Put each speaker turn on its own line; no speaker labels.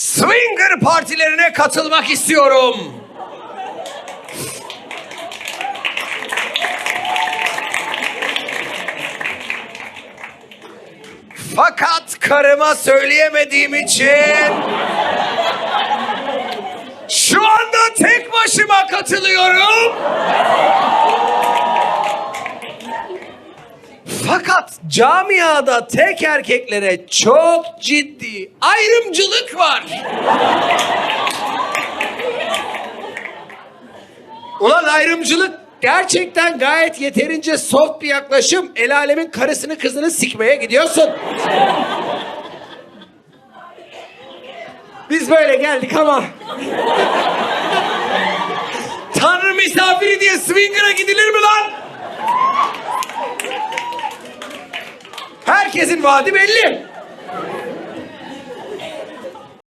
Swinger partilerine katılmak istiyorum. Fakat karıma söyleyemediğim için şu anda tek başıma katılıyorum. Fakat camiada tek erkeklere çok ciddi ayrımcılık var. Ulan ayrımcılık gerçekten gayet yeterince soft bir yaklaşım. El alemin karısını kızını sikmeye gidiyorsun. Biz böyle geldik ama... Tanrı misafiri diye swinger'a gidilir Herkesin vaadi belli.